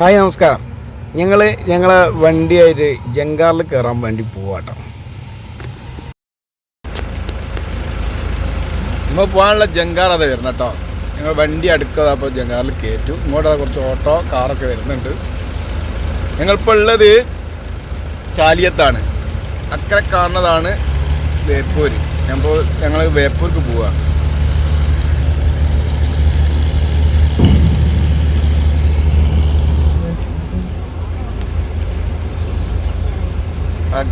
Hi നമസ്കാരം. ഞങ്ങൾ ഞങ്ങളെ വണ്ടിയായിട്ട് ജങ്കാറിൽ കയറാൻ വേണ്ടി പോവാട്ടോ. നമ്മൾ പോകാനുള്ള ജങ്കാർ അത് വരുന്ന കേട്ടോ ഞങ്ങൾ വണ്ടി അടുക്കാതെ അപ്പോൾ ജങ്കാറിൽ കയറ്റും ഇങ്ങോട്ട് കുറച്ച് ഓട്ടോ കാറൊക്കെ വരുന്നുണ്ട്. ഞങ്ങളിപ്പോൾ ഉള്ളത് ചാലിയത്താണ്. അക്കരെ കാണുന്നതാണ് വേപ്പൂര്. ഞങ്ങൾ ഞങ്ങൾ വേപ്പൂർക്ക് പോവുകയാണ്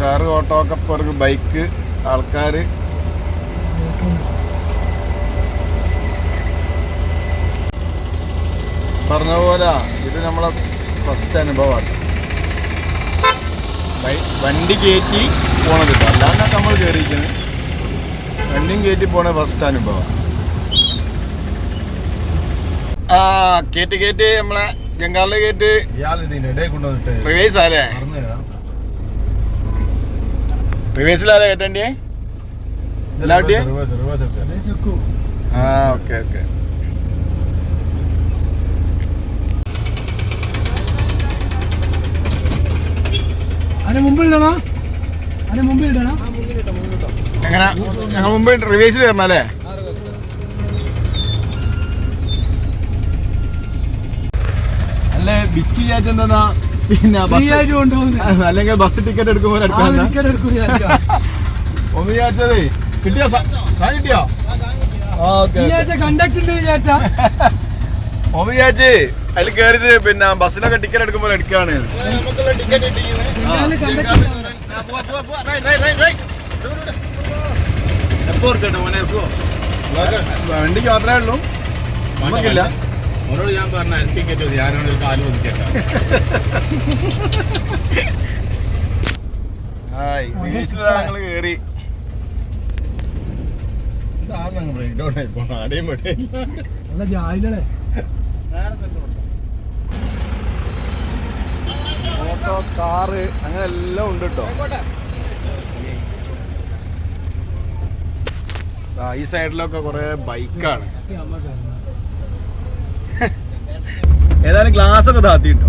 കാറ് ഓട്ടോ ഒക്കെ പുറകെ ബൈക്ക് ആൾക്കാർ പറഞ്ഞ പോലെ ഇത് നമ്മളെ ഫസ്റ്റ് അനുഭവമാണ്. വണ്ടി കയറ്റി പോണത് കേട്ടോ. അല്ലാണ്ട് നമ്മൾ കയറിയിരിക്കുന്നത് വണ്ടിയും കയറ്റി പോണ ഫസ്റ്റ് അനുഭവം ആ കയറ്റി കയറ്റി നമ്മളെ ഗംഗാറിലെ കയറ്റി റിവേഴ്സ് പോയതാ. റിവേഴ്സിലാലേ reverse എടുത്തേ. ആ ഓക്കെ ഓക്കെ. അതിന് മുമ്പ് ഇടണോ? അതിന് മുമ്പ് ഇടണോ? എങ്ങനെ? ഞങ്ങൾ മുമ്പ് റിവേഴ്സിൽ കയറണം അല്ലേ അല്ലേ ബിച്ച് വിചാരിച്ചെന്താ പിന്നെ അല്ലെങ്കിൽ ബസ് ടിക്കറ്റ് എടുക്കുമ്പോൾ വിചാരിച്ചതേ. കിട്ടിയോ കിട്ടിയോ? വിചാരിച്ച അതിൽ പിന്നെ ബസ്സിലൊക്കെ ടിക്കറ്റ് എടുക്കുമ്പോൾ എടുക്കാണ്. വണ്ടിക്ക് മാത്രമേ ഉള്ളൂ. നമുക്കില്ല അവനോട് ഞാൻ പറഞ്ഞ ടിക്കറ്റ് മതി ഞാനോട് ഒരു കാൽ ഒതുക്കിയേക്കാം ഹായ് ഞങ്ങൾ കയറി ബ്രേക്ക് ഡൗൺ ആയി പോണ ജായിലേ ഓട്ടോ കാറ് അങ്ങനെ എല്ലാം ഉണ്ട് കേട്ടോ ഈ സൈഡിലൊക്കെ കുറെ ബൈക്കാണ് ഏതായാലും ഗ്ലാസ് ഒക്കെ താത്തി കിട്ടോ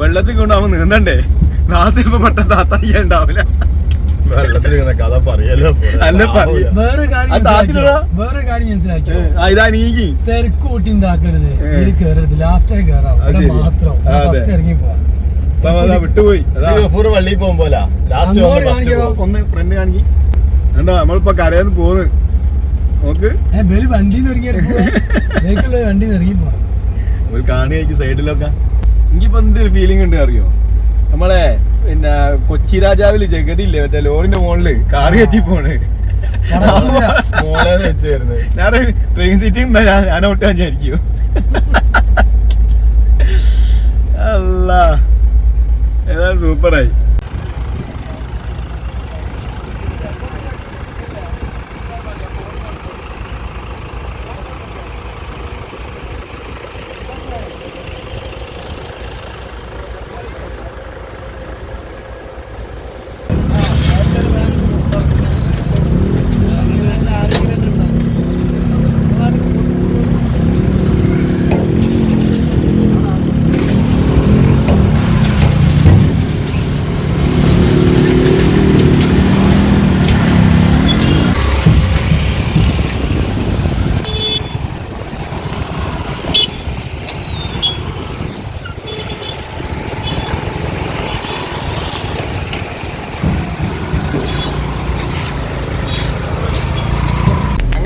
വെള്ളത്തിൽ കൊണ്ടാവുമ്പോ നീന്തണ്ടേ? ഗ്ലാസ് ഇപ്പൊ പെട്ടെന്ന് താത്താൻ ഉണ്ടാവില്ല. വേറെ കാര്യം അത് താത്തിലെടാ. മനസ്സിലാക്കിയോ? വേറെ കാര്യം മനസ്സിലാക്കിയോ? ആ ഇതാ നീങ്ങി. തിരക്ക് കൂട്ടി ഇതാക്കരുത് ഏ. ഇതിൽ കയറരുത് ലാസ്റ്റേ കയറാം അത് ഇവിടെ ശരി. മാത്രം. ആ, അതെ. ഫസ്റ്റ് ഇറങ്ങി പോവാം. ദാ, ദാ, വിട്ടുപോയി. അതാ. പൂർ വള്ളി പോകുമ്പോലാ. ലാസ്റ്റ് അങ്ങോട്ട് കാണിക്കണോ? ഒന്ന് ഫ്രണ്ട് കാണിക്കി. കണ്ടോ? നമ്മളിപ്പോ കരയെന്ന് പോന്ന്. നോക്ക്. ഏ വണ്ടിന്ന് ഇറങ്ങി വണ്ടിന്ന് ഇറങ്ങി പോണം. ഒരു കാണിയായിരിക്കും സൈഡിലൊക്കെ. എനിക്കിപ്പോ എന്തൊരു ഫീലിംഗ് ഉണ്ട് അറിയോ? നമ്മളെ പിന്നെ കൊച്ചി രാജാവിൽ ജഗതി ഇല്ലേ മറ്റേ ലോറിന്റെ മുകളിൽ കാറി കയറ്റി പോണ്. ഞാൻ ട്രെയിൻ സീറ്റിൽ ഞാൻ ഔട്ട് വിചാരിക്കും. അല്ല. ഏതാ സൂപ്പറായി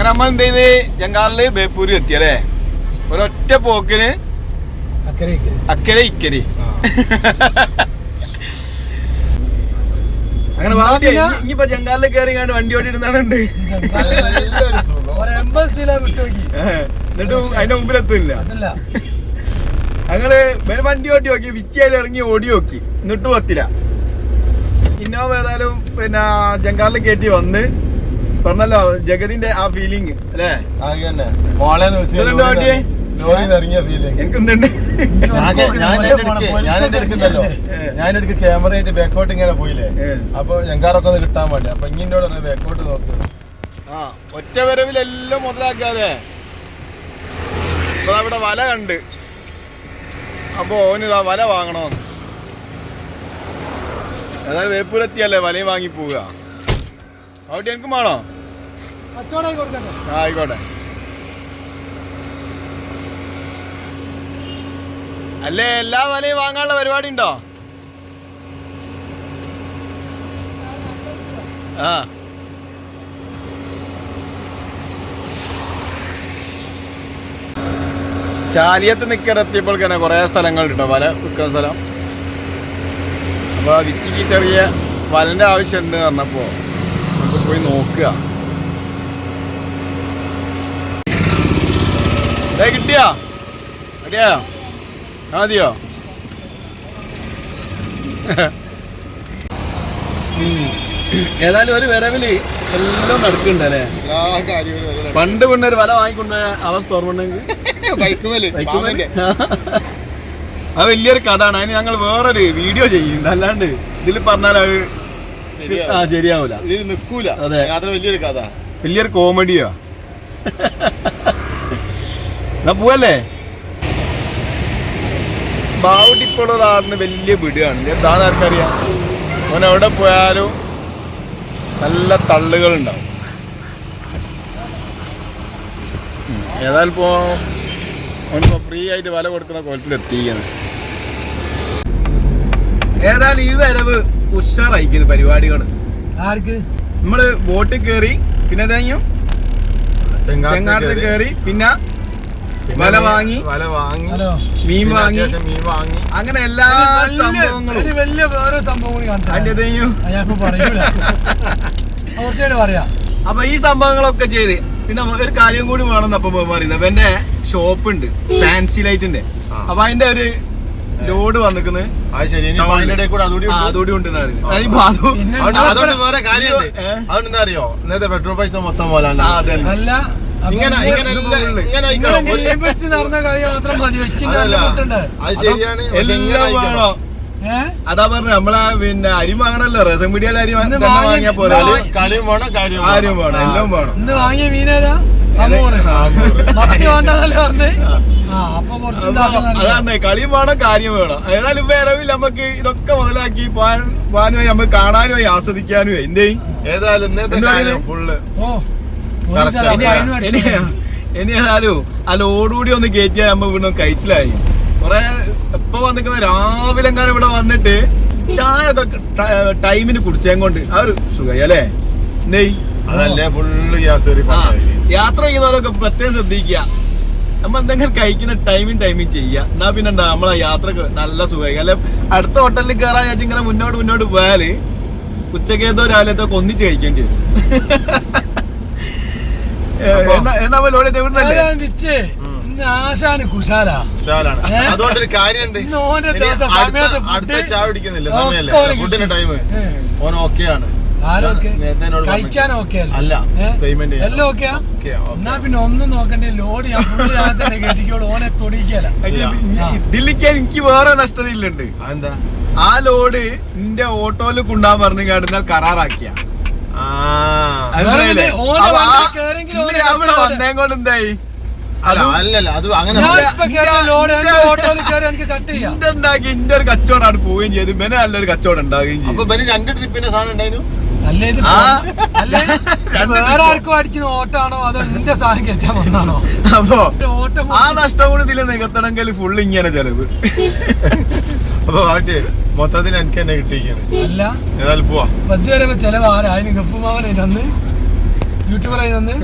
നമ്മൾ എന്ത് ചെയ്ത് ജങ്കാറിൽ ബേപ്പൂരി എത്തി അല്ലേ ഒരൊറ്റ പോക്കിന് അക്കരെ ഇക്കരി. അങ്ങനെ വാണ്ടി ഇനിയിപ്പോ ജങ്കാറിൽ കയറി കണ്ട് വണ്ടി ഓടി എന്നിട്ടും അതിന്റെ മുമ്പിലെത്തില്ല ഞങ്ങൾ വണ്ടി ഓട്ടി നോക്കി വിച്ചയിൽ ഇറങ്ങി ഓടി നോക്കി. എന്നിട്ടും എത്തില്ല. ഇന്നോവ ഏതായാലും പിന്നെ ജങ്കാറിൽ കയറ്റി വന്ന് പറഞ്ഞല്ലോ ജഗതിന്റെ ആ ഫീലിംഗ് അല്ലേ? വണ്ടിയെ? ഇറങ്ങിയ ഫീലിംഗ് ഞാൻ അടുക്ക് ഞാൻ എന്റെ അടുക്കുണ്ടല്ലോ ഞാൻ എന്റെ അടുക്ക് ക്യാമറ ആയിട്ട് ബാക്കോട്ട് ഇങ്ങനെ പോയില്ലേ. അപ്പൊ ഞങ്കാറൊക്കെ ഒന്ന് കിട്ടാൻ വേണ്ടി. അപ്പൊ ഇങ്ങിനോട് പറഞ്ഞു ബാക്കോട്ട് നോക്ക്. ആ ഒറ്റ വരവിലെല്ലാം മുതലാക്കാതെ അവിടെ വല കണ്ട്. അപ്പൊ ഓന് ഇതാ വല വാങ്ങണോന്ന്. ഏതായാലും വേപ്പൂരെത്തിയല്ലേ വലയും വാങ്ങി പോവുക. അവിടെ എനിക്കും വേണോ? ആയിക്കോട്ടെ. അല്ലേ എല്ലാ വലയും വാങ്ങാനുള്ള പരിപാടി ഉണ്ടോ? ആ. ചാലിയത്ത് നിൽക്കലെത്തിയപ്പോൾ തന്നെ കുറേ സ്ഥലങ്ങളുണ്ടോ വല വിൽക്കുന്ന സ്ഥലം. അപ്പോൾ വിറ്റിക്ക് ചെറിയ ആവശ്യം ആവശ്യമുണ്ട് പറഞ്ഞപ്പോൾ നമുക്ക് പോയി നോക്കുക കിട്ടിയാ? അടിയാ മതിയോ ഏതായാലും ഒരു വരവിൽ എല്ലാം ഒരു പണ്ട് പിന്നെ ഒരു വല വാങ്ങിക്കൊണ്ട് അവസ്ഥ ഓർമ്മണ്ടെങ്കിൽ. അത് വലിയൊരു കഥാണ് അതിന് ഞങ്ങൾ വേറൊരു വീഡിയോ ചെയ്യുന്നുണ്ട്. അല്ലാണ്ട് ഇതിൽ പറഞ്ഞാൽ അത്. ആ ശരിയാവൂല. ഇതിൽ നിൽക്കൂല അതെ. അത്ര വലിയൊരു കഥ. വലിയൊരു കോമഡിയോ. എന്നാ പോവല്ലേ? ബാവുട്ടിപ്പോഴുള്ള ആറിന് വലിയ പിടിയാണ്. എന്താന്ന് ആർക്കറിയാം? അവൻ എവിടെ പോയാലും നല്ല തള്ളുകൾ ഉണ്ടാവും. ഏതായാലും ഇപ്പോ അവനിപ്പോ ഫ്രീ ആയിട്ട് വില കൊടുക്കുന്ന കോലത്തിൽ എത്തിയിരിക്കുന്നത് ഏതായാലും ഈ വരവ് ഉഷാറായിക്കുന്നു പരിപാടികൾ ആർക്ക്? നമ്മൾ ബോട്ടിൽ കയറി പിന്നെ എന്തെങ്കിലും ചെങ്ങാടത്ത് കയറി പിന്നെ വല വാങ്ങി. വല വാങ്ങി. മീൻ വാങ്ങി. മീൻ വാങ്ങി. അങ്ങനെ എല്ലാ സംഭവങ്ങളും. വലിയ വേറെ സംഭവം പറയാ. അപ്പൊ ഈ സംഭവങ്ങളൊക്കെ ചെയ്ത് പിന്നെ നമുക്ക് ഒരു കാര്യം കൂടി വേണം അപ്പൊ പറയുന്നത്. അപ്പൊ എന്റെ ഷോപ്പ് ഉണ്ട്. ഫാൻസി ലൈറ്റിന്റെ. അപ്പൊ അതിന്റെ ഒരു ലോഡ് വന്നിക്കുന്നത് അത് ശരി. ഇനി അതിന്റെ ഇടയിൽ കൂടെ അതുകൂടി ഉണ്ട്. അതോടി പിന്നെ അതുകൊണ്ട് അതുകൊണ്ട് വേറെ കാര്യമുണ്ട് ഏ? അതുകൊണ്ട് എന്താ അറിയോ ഇന്നത്തെ പെട്രോൾ പൈസ മൊത്തം പോലാണ് ആ, അതന്നെ. അല്ല അപ്പൊ ഇങ്ങനെ നിങ്ങൾ ഇങ്ങനെ എല്ലാം- ഇങ്ങനെ നിങ്ങൾ ആയിക്കണം. ഒരു- മീൻ പിടിച്ച് നടന്ന കളി മാത്രം മതി. വെച്ചിട്ട് അതല്ല. നല്ല മുട്ടുണ്ട് അത് ശരിയാണ്. പക്ഷെ ഇങ്ങനെ എല്ലാം ആയിക്കണം. വേണം? ഏഹ് അതാ പറഞ്ഞ നമ്മളെ പിന്നെ അരി വാങ്ങണല്ലോ. റേഷൻ പീടിയയിലെ അരി ഇന്ന് തന്നെ വാങ്ങി- വാങ്ങിയാ പോരാ. കളി- കളിയും വേണം കാര്യം ആരും വേണം. എല്ലാം വേണം. ഇന്ന് വാങ്ങിയ മീനേതാ? ആ അപ്പൊ കുറച്ച് അപ്പൊ അതാണ് കളി വേണം കാര്യം വേണം. ഏതായാലും വേറവിൽ നമുക്ക് ഇതൊക്കെ മുതലാക്കി പോകാനുമായി നമുക്ക് കാണാനുമായി ആസ്വദിക്കാനുമായി. എന്തേ ഏതായാലും ഇന്നത്തെ കാര്യം ഫുള്ള് ഇനി ഏതായാലും അല്ല ഓടുകൂടി ഒന്ന് കയറ്റിയാൽ നമ്മ വീണ്ടും കഴിച്ചിലായി. കൊറേ എപ്പോ വന്നിക്കുന്ന രാവിലെ എങ്ങാനും ഇവിടെ വന്നിട്ട് ചായ ഒക്കെ ടൈമിന് കുടിച്ചേം കൊണ്ട് ആ ഒരു സുഖമായി അല്ലേ? എന്തേ അതല്ലേ ഫുള്ള് ഗ്യാസ് കയറി പോയി. യാത്ര ചെയ്യുന്നവരൊക്കെ പ്രത്യേകം ശ്രദ്ധിക്കുക. നമ്മൾ എന്തെങ്കിലും കഴിക്കുന്ന ടൈമിങ് ടൈമിങ് ചെയ്യുക എന്നാ പിന്നെ എന്താ നമ്മളെ യാത്ര നല്ല സുഖമായി അല്ലെ അടുത്ത ഹോട്ടലിൽ കയറാൻ വിചാരിച്ച് ഇങ്ങനെ മുന്നോട്ട് മുന്നോട്ട് പോയാൽ ഉച്ചക്കേതോ രാവിലത്തോ ഒക്കെ ഒന്നിച്ച് കഴിക്കേണ്ടി വരും ആശാന് കുശാല. ഉഷാറാണ് ഏ? കാര്യമുണ്ട്. അടുത്ത- ചായ കുടിക്കുന്നില്ല. ഒക്കെ ഫുഡിന്റെ ടൈം. ഓൻ ഓക്കെ കഴിക്കാൻ ഓക്കെ അല്ല? പേയ്മെന്റ് എല്ലാം ഓക്കെയാ ഓക്കെ എന്നാ പിന്നെ ഒന്നും നോക്കണ്ടേ ലോഡ് ഞാൻ ഫുള്ള് ഞാൻ തന്നെ കയറ്റിക്കോളൂ ഓനെ തൊടിക്കല. ഇതിലേക്ക് എനിക്ക് വേറെ നഷ്ടതയില്ലുണ്ട്. അതെന്താ? ആ ലോഡ് നിന്റെ ഓട്ടോയിൽ കൊണ്ടാൻ പറഞ്ഞു കാട്ടുന്ന കരാറാക്കിയ. അവിടെ. വന്നേ കൊണ്ട് എന്തായി? ഒരു അവിടെ പോവുകയും ചെയ്തു ബെന നല്ലൊരു കച്ചവടം ഉണ്ടാവുകയും ചെയ്തു. ഇവന് രണ്ട് ട്രിപ്പിന്റെ സാധനം ഉണ്ടായിരുന്നു? അല്ലേ ഇത് ആ. വേറെ ആർക്കും അടിക്കുന്ന ഓട്ടാണോ അതോ സാധനം കയറ്റാൻ വന്നാണോ? അപ്പൊ ആ നഷ്ടം കൂടി ഇതിൽ നികത്തണമെങ്കിൽ ഫുള്ള് ഇങ്ങനെ ചെലവ്. അപ്പൊ വാട്ടി മൊത്തത്തിൽ എനിക്ക് തന്നെ കിട്ടിയിരിക്കുന്നത് അല്ല. ഏതായാലും പോവാ. വരെ ചെലവ് ആരായി ഗപ്പുമാവനായി തന്ന്. യൂട്യൂബറായി തന്ന്.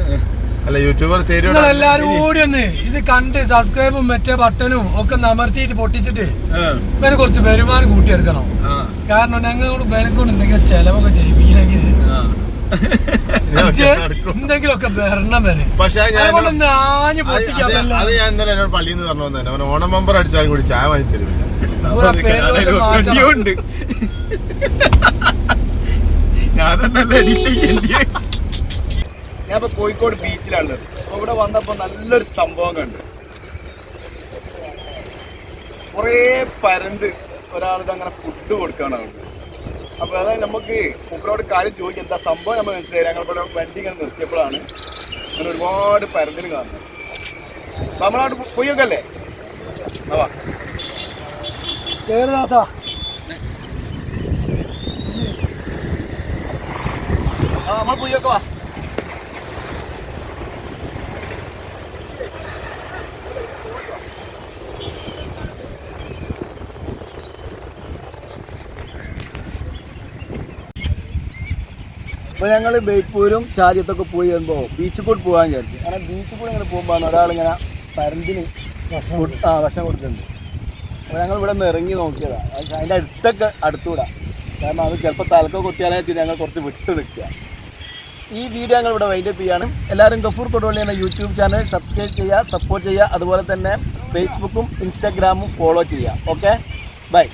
അല്ല യൂട്യൂബർ നിങ്ങൾ എല്ലാരും ഓടി ഒന്ന് ഇത് കണ്ട് സബ്സ്ക്രൈബും മറ്റേ ബട്ടണും ഒക്കെ നമർത്തിയിട്ട് പൊട്ടിച്ചിട്ട് ഇവന് കുറച്ച് വരുമാനം കൂട്ടിയെടുക്കണം. കാരണം ഞങ്ങളോട് ഇവനെക്കൊണ്ട് എന്തെങ്കിലും ചെലവൊക്കെ ചെയ്യിപ്പിക്കണമെങ്കിൽ എന്തെങ്കിലുമൊക്കെ വരണം വരെ. പക്ഷെ ഞാൻ ആഞ്ഞ് അത് ഞാൻ ഇന്നലെ എന്നോട് പള്ളിയിൽ നിന്ന് പറഞ്ഞു തന്നെ അവൻ ഓണം മെമ്പർ അടിച്ചാലും കൂടി ചായ വാങ്ങി തരുമില്ല. ഞാനെന്നല്ല എഡിറ്റ് ഞാൻ ഇപ്പൊ കോഴിക്കോട് ബീച്ചിലാണുള്ളത് അപ്പൊ ഇവിടെ വന്നപ്പോ നല്ലൊരു സംഭവം കണ്ടു. കുറേ പരന്ത് ഒരാളിത് അങ്ങനെ ഫുഡ് കൊടുക്കുകയാണ് അവിടെ. അപ്പൊ അതായത് നമുക്ക് മുമ്പിലോട് കാര്യം ചോദിക്കാം. എന്താ സംഭവം നമ്മൾ മനസ്സിലായി? ഞങ്ങൾ ഇവിടെ വണ്ടി ഇങ്ങനെ നിർത്തിയപ്പോഴാണ് അങ്ങനെ ഒരുപാട് പരന്തിന് കാണുന്നത്. നമ്മളോട് പോയൊക്കെ അല്ലേ ആ നമ്മൾ പോയൊക്കെ വാ. അപ്പോൾ ഞങ്ങൾ ബേപ്പൂരും ചാരിയത്തൊക്കെ പോയി വരുമ്പോൾ ബീച്ചിൽ കൂടി പോകാൻ വിചാരിച്ചു. അങ്ങനെ ബീച്ചിൽ കൂടി ഇങ്ങനെ പോകുമ്പോൾ ഒരാളിങ്ങനെ പരന്തിന് ആ ഭക്ഷണം കൊടുക്കുന്നുണ്ട് അപ്പോൾ ഞങ്ങൾ ഇവിടെ നിന്ന് ഇറങ്ങി നോക്കിയതാണ് അത് അതിന്റെ അടുത്തൊക്കെ അടുത്തുകൂടാ കാരണം അത് ചിലപ്പോൾ തലക്ക കൊത്തിയാലേ ഞങ്ങൾ കുറച്ച് വിട്ട് നിൽക്കുക. ഈ വീഡിയോ ഞങ്ങൾ ഇവിടെ വൈൻഡപ്പ് ചെയ്യാണ്. എല്ലാവരും ഗഫൂർ കൊടുവള്ളി എന്ന യൂട്യൂബ് ചാനൽ സബ്സ്ക്രൈബ് ചെയ്യുക സപ്പോർട്ട് ചെയ്യുക. അതുപോലെ തന്നെ ഫേസ്ബുക്കും ഇൻസ്റ്റാഗ്രാമും ഫോളോ ചെയ്യുക. Okay bye